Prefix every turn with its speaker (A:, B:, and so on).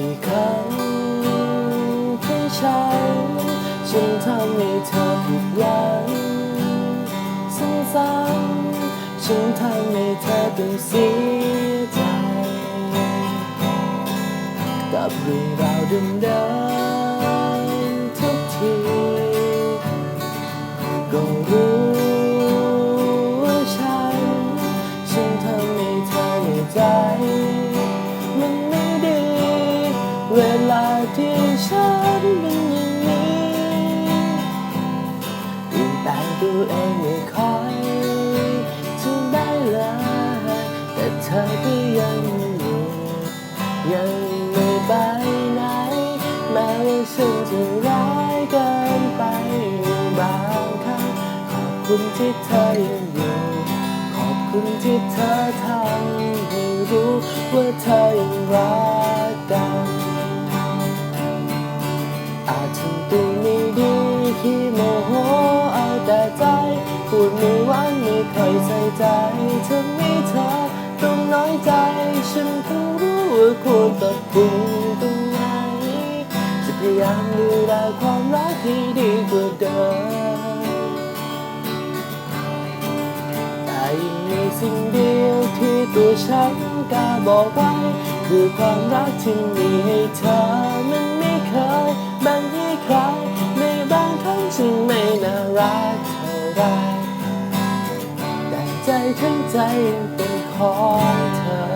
A: ี่ครั้งที่ฉันฉันทำให้เธอผิดหวังซ้ำๆฉันทำให้เธอต้องเสียใจกับเรื่องราวเดิม เวลาที่ฉันเป็นอย่างนี้ยิ่งแต่งตัวเองไม่ค่อยจะได้เลยแต่เธอก็ยังอยู่ยังไม่ไปไหนแม้ว่าฉันจะร้ายเกินไปบางครั้งขอบคุณที่เธอยังอยู่ขอบคุณที่เธอทำให้รู้ว่าเธอยังรักกัน อาจทำตัวไม่ดีขี้โมโหเอาแต่ใจพูดไม่หวานไม่ค่อยใส่ใจทำให้เธอต้องน้อยใจ ฉันเพิ่งรู้ว่าควรปรับปรุงตรงไหนจะพยายามดูแลความรักให้ดีกว่าเดิมแต่ยังมีสิ่งเดียวที่ตัวฉันกล้าบอกไว้คือความรักที่มีให้เธอ รักเท่าไรแต่ใจทั้งใจยังเป็นของเธอ